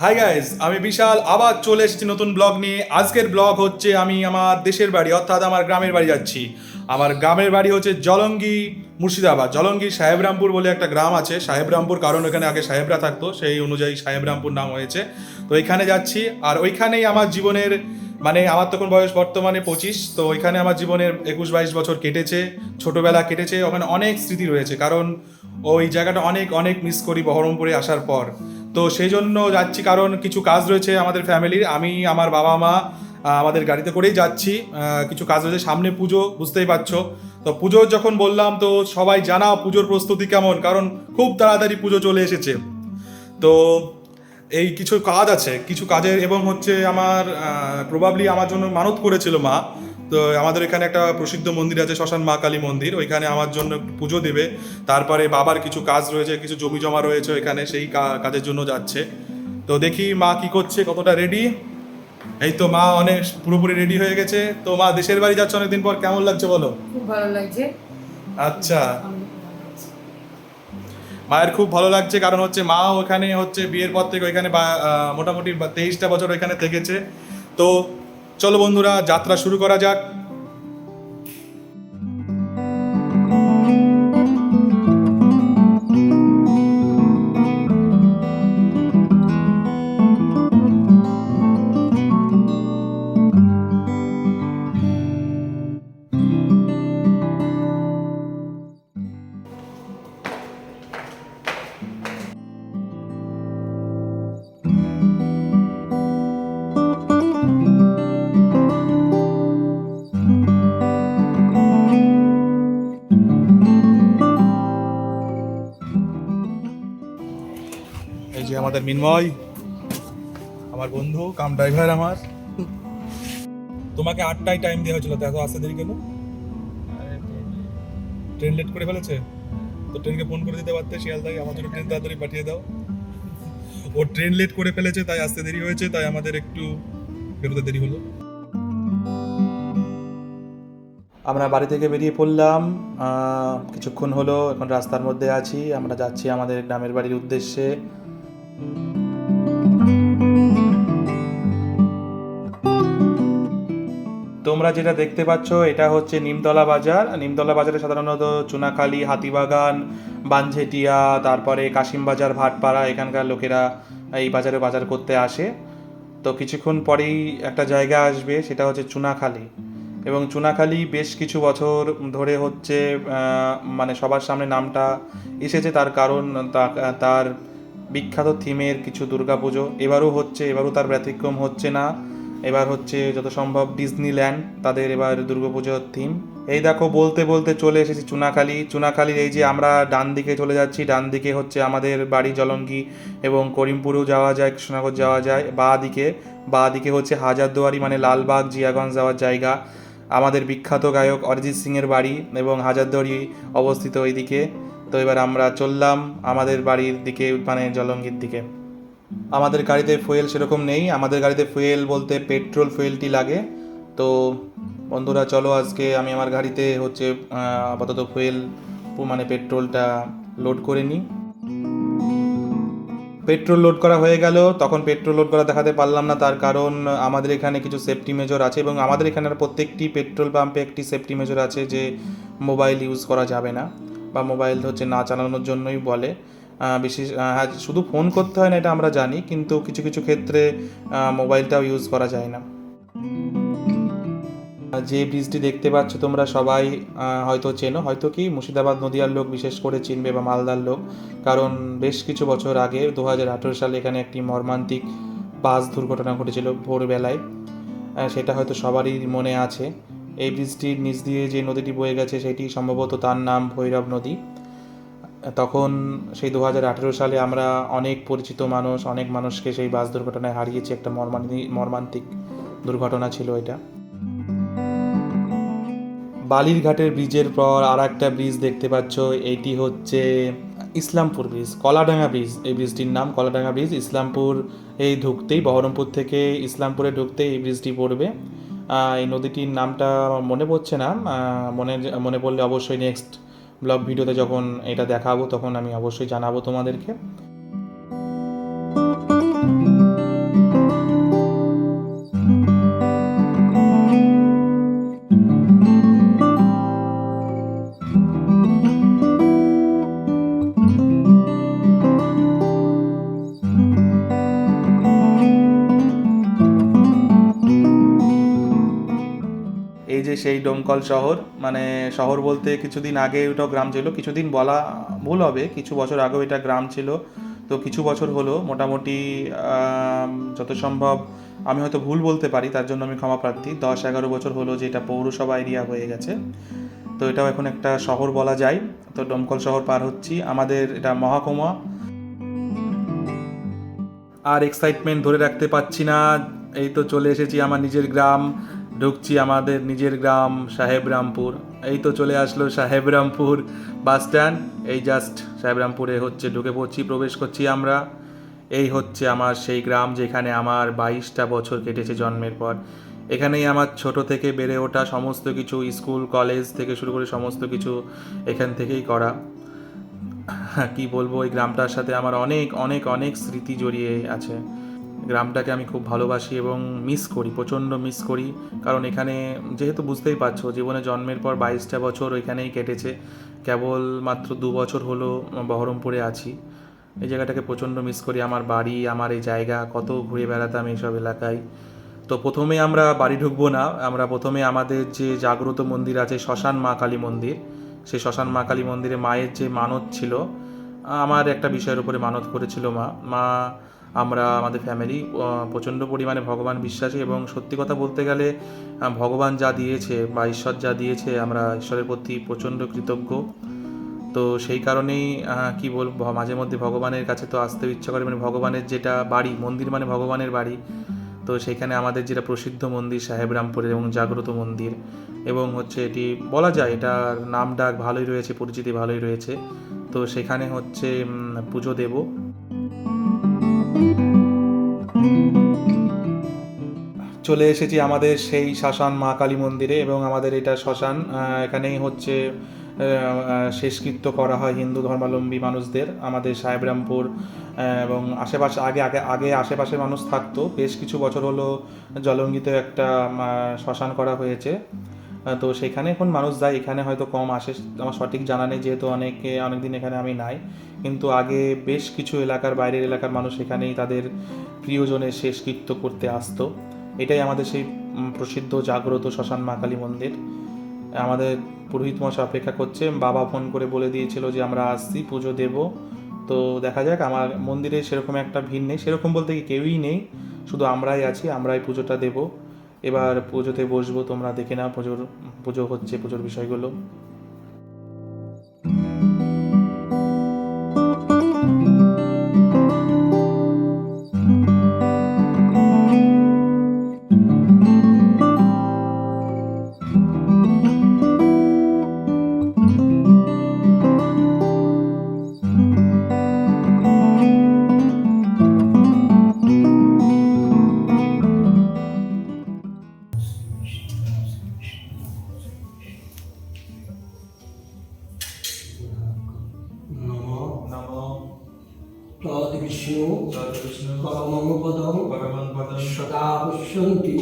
Hi guys আমি বিশাল আবার চলে এসেছি নতুন ব্লগ নিয়ে। আজকের ব্লগ হচ্ছে আমি আমার দেশের বাড়ি, অর্থাৎ আমার গ্রামের বাড়ি যাচ্ছি। আমার গ্রামের বাড়ি হচ্ছে জলঙ্গি মুর্শিদাবাদ। জলঙ্গি সাহেবরামপুর বলে একটা গ্রাম আছে। সাহেবরামপুর কারণ ওখানে আগে সাহেবরা থাকতো, সেই অনুযায়ী সাহেবরামপুর নাম হয়েছে। তো এখানে যাচ্ছি, আর ওইখানেই আমার জীবনের মানে আমার তখন বয়স বর্তমানে পঁচিশ, তো ওইখানে আমার জীবনের একুশ বাইশ বছর কেটেছে, ছোটবেলা কেটেছে, ওখানে অনেক স্মৃতি রয়েছে, কারণ ওই জায়গাটা অনেক অনেক মিস করি বহরমপুরে আসার পর। তো সেই জন্য যাচ্ছি, কারণ কিছু কাজ রয়েছে আমাদের ফ্যামিলির আমি, আমার বাবা মা আমাদের গাড়িতে করেই যাচ্ছি কিছু কাজ রয়েছে, সামনে পুজো, বুঝতেই পারছ। তো পুজো যখন বললাম, তো সবাই জানাও পুজোর প্রস্তুতি কেমন, কারণ খুব তাড়াতাড়ি পুজো চলে এসেছে। তো এই কিছু কাজ আছে কিছু কাজের এবং হচ্ছে আমার প্রবাবলি আমার জন্য মানত করেছিল মা। তো আমাদের এখানে একটা প্রসিদ্ধ মন্দির আছে শ্মশান মা কালী মন্দির। ওইখানে আমার জন্য পুজো দেবে। তারপরে বাবার কিছু কাজ রয়েছে কিছু জমি জমা রয়েছে এখানে সেই কাজের জন্য যাচ্ছে। তো দেখি মা কি করছে কতটা রেডি এই তো মা অনেক পুরোপুরি রেডি হয়ে গেছে। তো মা দেশের বাড়ি যাচ্ছে অনেকদিন পর কেমন লাগছে বলো? খুব ভালো লাগছে। আচ্ছা। মায়ের খুব ভালো লাগছে, কারণ হচ্ছে মা ওখানে হচ্ছে বিয়ের পর থেকে ওইখানে মোটামুটি তেইশটা বছর ওইখানে থেকেছে। তো চলো বন্ধুরা, যাত্রা শুরু করা যাক। মিনময়, আমার বন্ধু, কাম ড্রাইভার আমার। তোমাকে আটটায় টাইম দেওয়া হয়েছিল, তো এত আসতে দেরি কেন? ট্রেন লেট করে ফেলেছে? তো ট্রেনকে ফোন করে দিতে পারতে শিয়ালদাই আমার জন্য ট্রেন তাড়াতাড়ি পাঠিয়ে দাও। ও ট্রেন লেট করে ফেলেছে, তাই আসতে দেরি হয়েছে, তাই আমাদের একটু বেরোতে দেরি হলো। আমরা বাড়ি থেকে বেরিয়ে পড়লাম। কিছুক্ষণ হলো, এখন রাস্তার মধ্যে আছি। আমরা যাচ্ছি আমাদের গ্রামের বাড়ির উদ্দেশ্যে। তোমরা যেটা দেখতে পাচ্ছ, এটা হচ্ছে নিমতলা বাজার। নিমতলা বাজারে সাধারণত চুনাখালী, হাতিবাগান বানঝেটিয়া তারপরে কাশিম বাজার ভাটপাড়া, এখানকার লোকেরা এই বাজারে বাজার করতে আসে। তো কিছুক্ষণ পরেই একটা জায়গা আসবে, সেটা হচ্ছে চুনাখালী। এবং চুনাখালী বেশ কিছু বছর ধরে হচ্ছে মানে সবার সামনে নামটা এসেছে, তার কারণ তার বিখ্যাত থিমের কিছু দুর্গাপুজো। এবারও হচ্ছে, এবারও তার ব্যতিক্রম হচ্ছে না। এবার হচ্ছে যত সম্ভব ডিজনিল্যান্ড, তাদের এবার দুর্গাপুজোর থিম। এই দেখো, বলতে বলতে চলে এসেছি চুনাখালী। চুনাখালীর এই যে আমরা ডান দিকে চলে যাচ্ছি, ডান দিকে হচ্ছে আমাদের বাড়ি জলঙ্গি এবং করিমপুরেও যাওয়া যায়, কৃষ্ণনগর যাওয়া যায়। বা দিকে বা দিকে হচ্ছে হাজারদুয়ারি মানে লালবাগ, জিয়াগঞ্জ যাওয়ার জায়গা। আমাদের বিখ্যাত গায়ক অরিজিৎ সিংয়ের বাড়ি এবং হাজারদুয়ারি অবস্থিত ওইদিকে। তো এবার আমরা চললাম আমাদের বাড়ির দিকে মানে জলঙ্গির দিকে। আমাদের গাড়িতে ফুয়েল সেরকম নেই। আমাদের গাড়িতে ফুয়েল বলতে পেট্রোল ফুয়েলটি লাগে। তো বন্ধুরা, চলো আজকে আমি আমার গাড়িতে হচ্ছে আপাতত ফুয়েল মানে পেট্রোলটা লোড করে নিই। পেট্রোল লোড করা হয়ে গেল। তখন পেট্রোল লোড করা দেখাতে পারলাম না। তার কারণ আমাদের এখানে কিছু সেফটি মেজর আছে এবং আমাদের এখানে প্রত্যেকটি পেট্রোল পাম্পে একটি সেফটি মেজর আছে যে মোবাইল ইউজ করা যাবে না। বা মোবাইল হচ্ছে না চালানোর জন্যই বলে। বিশেষ হ্যাঁ শুধু ফোন করতে হয় না, এটা আমরা জানি, কিন্তু কিছু কিছু ক্ষেত্রে মোবাইলটাও ইউজ করা যায় না। যে ব্রিজটি দেখতে পাচ্ছ তোমরা সবাই হয়তো চেনো, হয়তো কি মুর্শিদাবাদ নদিয়ার লোক, বিশেষ করে চিনবে, বা মালদার লোক। কারণ বেশ কিছু বছর আগে দু হাজার আঠেরো সালে এখানে একটি মর্মান্তিক বাস দুর্ঘটনা ঘটেছিল ভোরবেলায়। সেটা হয়তো সবারই মনে আছে। এই ব্রিজটির নিচ দিয়ে যে নদীটি বয়ে গেছে, সেটি সম্ভবত তার নাম ভৈরব নদী। তখন সেই দু হাজার আঠেরো সালে আমরা অনেক পরিচিত মানুষ, অনেক মানুষকে সেই বাস দুর্ঘটনায় হারিয়েছি। একটা মর্মান্তিক দুর্ঘটনা ছিল এটা। বালিরঘাটের ব্রিজের পর আর একটা ব্রিজ দেখতে পাচ্ছ। এইটি হচ্ছে ইসলামপুর ব্রিজ, কলাডাঙ্গা ব্রিজ। এই ব্রিজটির নাম কলাডাঙ্গা ব্রিজ। ইসলামপুর এই ঢুকতেই, বহরমপুর থেকে ইসলামপুরে ঢুকতেই এই ব্রিজটি পড়বে। এই নদীটির নামটা মনে পড়ছে না। মনে মনে পড়লে অবশ্যই নেক্সট ব্লগ ভিডিওতে যখন এটা দেখাবো তখন আমি অবশ্যই জানাব তোমাদেরকে। যে সেই ডোমকল শহর মানে শহর বলতে কিছুদিন আগে ওটাও গ্রাম ছিল, কিছুদিন বলা ভুল হবে, কিছু বছর আগেও এটা গ্রাম ছিল, তো কিছু বছর হলো, মোটামুটি যত সম্ভব, আমি হয়তো ভুল বলতে পারি, তার জন্য আমি ক্ষমা প্রার্থী, দশ এগারো বছর হলো যে এটা পৌরসভা এরিয়া হয়ে গেছে, তো এটাও এখন একটা শহর বলা যায়, তো ডোমকল শহর পার হচ্ছি, আমাদের এটা মহাকুমা। আর এক্সাইটমেন্ট ধরে রাখতে পারছি না, এই তো চলে এসেছি আমার নিজের গ্রাম ঢুকছি আমাদের নিজের গ্রাম সাহেবরামপুর। এই তো চলে আসলো সাহেবরামপুর বাস স্ট্যান্ড। এই জাস্ট সাহেবরামপুরে হচ্ছে ঢুকে পড়ছি, প্রবেশ করছি আমরা। এই হচ্ছে আমার সেই গ্রাম যেখানে আমার বাইশটা বছর কেটেছে জন্মের পর। এখানেই আমার ছোট থেকে বেড়ে ওঠা সমস্ত কিছু স্কুল, কলেজ থেকে শুরু করে সমস্ত কিছু এখান থেকেই করা। কি বলব, এই গ্রামটার সাথে আমার অনেক অনেক অনেক স্মৃতি জড়িয়ে আছে। গ্রামটাকে আমি খুব ভালোবাসি এবং মিস করি, প্রচণ্ড মিস করি। কারণ এখানে যেহেতু বুঝতেই পারছ, জীবনে জন্মের পর বাইশটা বছর ওইখানেই কেটেছে। কেবল মাত্র দু বছর হলো বহরমপুরে আছি। এই জায়গাটাকে প্রচণ্ড মিস করি, আমার বাড়ি, আমার এই জায়গা, কত ঘুরে বেড়াতাম এইসব এলাকায়। তো প্রথমে আমরা বাড়ি ঢুকবো না, আমরা প্রথমে আমাদের যে জাগ্রত মন্দির আছে শ্মশান মা কালী মন্দির, সেই শ্মশান মা কালী মন্দিরে মায়ের যে মানত ছিল, আমার একটা বিষয়ের উপরে মানত করেছিল মা। মা আমরা আমাদের ফ্যামিলি প্রচণ্ড পরিমাণে ভগবান বিশ্বাসী এবং সত্যি কথা বলতে গেলে ভগবান যা দিয়েছে বা ঈশ্বর যা দিয়েছে, আমরা ঈশ্বরের প্রতি প্রচণ্ড কৃতজ্ঞ। তো সেই কারণেই কি বলব, মাঝে মধ্যে ভগবানের কাছে তো আসতে ইচ্ছা করে মানে ভগবানের যেটা বাড়ি, মন্দির মানে ভগবানের বাড়ি। তো সেখানে আমাদের যেটা প্রসিদ্ধ মন্দির সাহেবরামপুরের এবং জাগ্রত মন্দির। এবং হচ্ছে এটি বলা যায়, এটার নাম ডাক ভালোই রয়েছে, পরিচিতি ভালোই রয়েছে। তো সেখানে হচ্ছে পুজো দেব। চলে এসেছি আমাদের সেই শ্মশান মা কালী মন্দিরে এবং আমাদের এটা শ্মশান এখানেই হচ্ছে শেষকৃত্য করা হয় হিন্দু ধর্মাবলম্বী মানুষদের, আমাদের সাহেবরামপুর এবং আশেপাশে আগে আগে আগে আশেপাশে মানুষ থাকতো। বেশ কিছু বছর হলো জলঙ্গিতে একটা শ্মশান করা হয়েছে। তো সেখানে এখন মানুষ যায়, এখানে হয়তো কম আসে, আমার সঠিক জানা নেই, যেহেতু অনেকে, অনেকদিন এখানে আমি নাই। কিন্তু আগে বেশ কিছু এলাকার, বাইরের এলাকার মানুষ এখানেই তাদের প্রিয়জনের শেষকৃত্য করতে আসতো। এটাই আমাদের সেই প্রসিদ্ধ, জাগ্রত শ্মশান মা কালী মন্দির। আমাদের পুরোহিত মশাই অপেক্ষা করছে। বাবা ফোন করে বলে দিয়েছিল যে, আমরা আসছি, পুজো দেব। তো দেখা যাক, আমার মন্দিরে সেরকম একটা ভিড় নেই। সেরকম বলতে কেউই নেই। শুধু আমরাই আছি, আমরাই পুজোটা দেব। এবার পুজোতে বসবো, তোমরা দেখে নাও, পুজোর, পুজো হচ্ছে, পুজোর বিষয়গুলো। পশ্যন্তি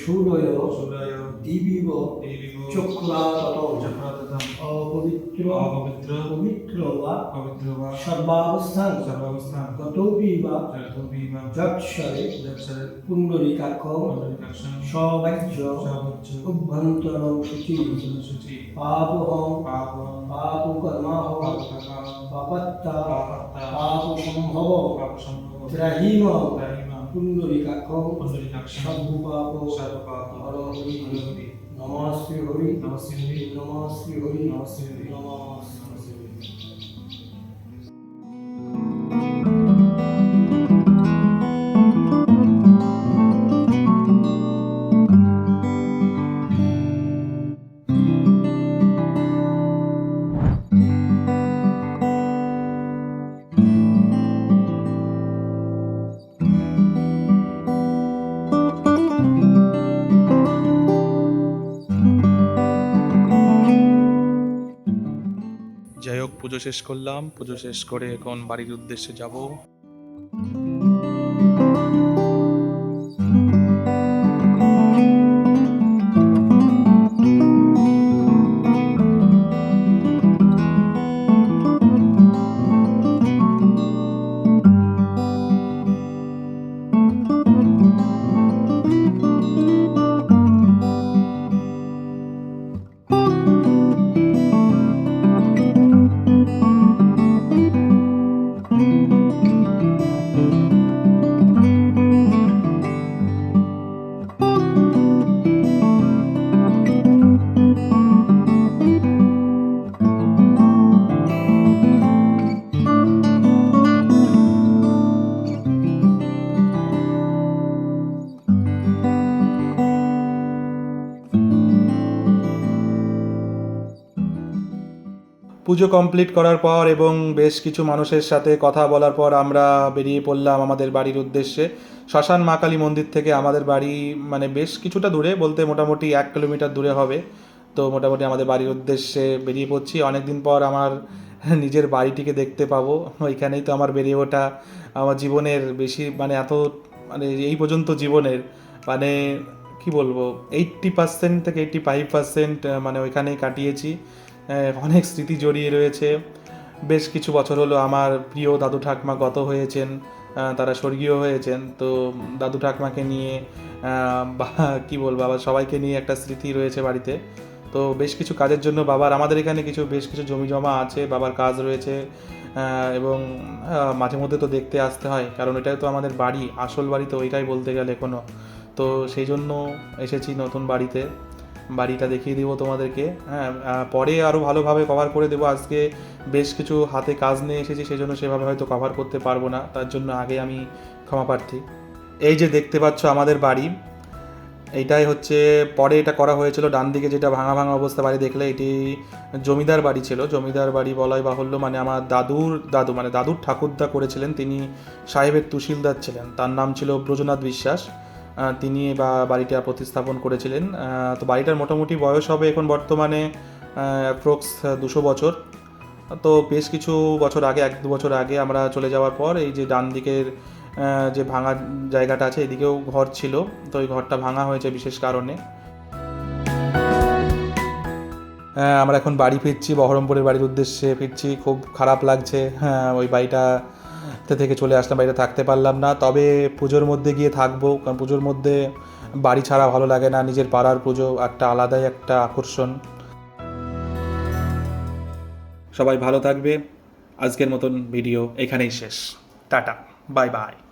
সূরয় সূর্যায় দিবিব দেবীব চক্রাতত চক্রাততম অপবিত্র অপবিত্র পবিত্র বা পবিত্র বা সর্বাবস্থান সর্বাবস্থান গতোপি বা যতোপি বা যৎসরে যৎসরে পুণ্ডরীকাক্ষ পুণ্ডরীকাক্ষং সবাহ্য সর্বোচ্চ অভ্যন্তরং শুচি শুচি পাপহং পাপং পাপকর্মাহ পাপকাম পাপত্তা পাপত্তা পাপসম্ভব পাপসম্ভব ত্রাহিম ত্রাহিমা পুণ্ডরীকাক্ষ পুণ্ডরীকাক্ষং সর্বপাপ সর্বপাপ হরহরি হরহরি নমঃ শ্রী হরি নমঃ শ্রী হরি নমঃ হরি যাই পুজো শেষ করলাম। পুজো শেষ করে এখন বাড়ির উদ্দেশ্যে যাব। পুজো কমপ্লিট করার পর এবং বেশ কিছু মানুষের সাথে কথা বলার পর আমরা বেরিয়ে পড়লাম আমাদের বাড়ির উদ্দেশ্যে। শ্মশান মা কালী মন্দির থেকে আমাদের বাড়ি মানে বেশ কিছুটা দূরে বলতে মোটামুটি এক কিলোমিটার দূরে হবে। তো মোটামুটি আমাদের বাড়ির উদ্দেশ্যে বেরিয়ে পড়ছি। অনেকদিন পর আমার নিজের বাড়িটিকে দেখতে পাবো। ওইখানেই তো আমার বেরিয়ে ওঠা আমার জীবনের বেশি মানে এত মানে এই পর্যন্ত জীবনের মানে কি বলব? এইট্টি পার্সেন্ট থেকে এইট্টি ফাইভ পার্সেন্ট মানে ওইখানেই কাটিয়েছি। অনেক স্মৃতি জড়িয়ে রয়েছে। বেশ কিছু বছর হলো আমার প্রিয় দাদু ঠাকমা গত হয়েছেন তারা স্বর্গীয় হয়েছেন। তো দাদু ঠাকমাকে নিয়ে বা, কি বলব, আবার সবাইকে নিয়ে একটা স্মৃতি রয়েছে বাড়িতে। তো বেশ কিছু কাজের জন্য বাবার, আমাদের এখানে কিছু, বেশ কিছু জমি জমা আছে, বাবার কাজ রয়েছে এবং মাঝে মধ্যে তো দেখতে আসতে হয়, কারণ এটাই তো আমাদের বাড়ি, আসল বাড়ি তো ওইটাই বলতে গেলে কোনো। তো সেই জন্য এসেছি নতুন বাড়িতে। বাড়িটা দেখিয়ে দিব তোমাদেরকে। হ্যাঁ পরে আরও ভালোভাবে কভার করে দেবো। আজকে বেশ কিছু হাতে কাজ নিয়ে এসেছি সেই জন্য সেভাবে হয়তো কভার করতে পারব না। তার জন্য আগে আমি ক্ষমা প্রার্থী। এই যে দেখতে পাচ্ছ আমাদের বাড়ি এইটাই হচ্ছে, পরে এটা করা হয়েছিল, ডান দিকে যেটা ভাঙা ভাঙা অবস্থা বাড়ি দেখলে, এটি জমিদার বাড়ি ছিল। জমিদার বাড়ি বলাই বাহুল্য মানে আমার দাদুর দাদু মানে দাদুর ঠাকুরদা করেছিলেন। তিনি সাহেবের তুশিলদার ছিলেন। তার নাম ছিল ব্রজনাথ বিশ্বাস। তিনি বা বাড়িটা প্রতিস্থাপন করেছিলেন। তো বাড়িটার মোটামুটি বয়স হবে এখন বর্তমানে অ্যাপ্রক্স দুশো বছর। তো বেশ কিছু বছর আগে, এক দু বছর আগে আমরা চলে যাওয়ার পর এই যে ডান দিকের যে ভাঙা জায়গাটা আছে, এদিকেও ঘর ছিল। তো ওই ঘরটা ভাঙা হয়েছে বিশেষ কারণে। আমরা এখন বাড়ি ফিরছি, বহরমপুরের বাড়ির উদ্দেশ্যে ফিরছি। খুব খারাপ লাগছে হ্যাঁ ওই বাড়িটা তে থেকে চলে আসলাম, বাড়িতে থাকতে পারলাম না। তবে পুজোর মধ্যে গিয়ে থাকব, কারণ পুজোর মধ্যে বাড়ি ছাড়া ভালো লাগে না। নিজের পাড়ার পুজো একটা আলাদাই একটা আকর্ষণ। সবাই ভালো থাকবে। আজকের মতন ভিডিও এখানেই শেষ। টাটা। Bye bye.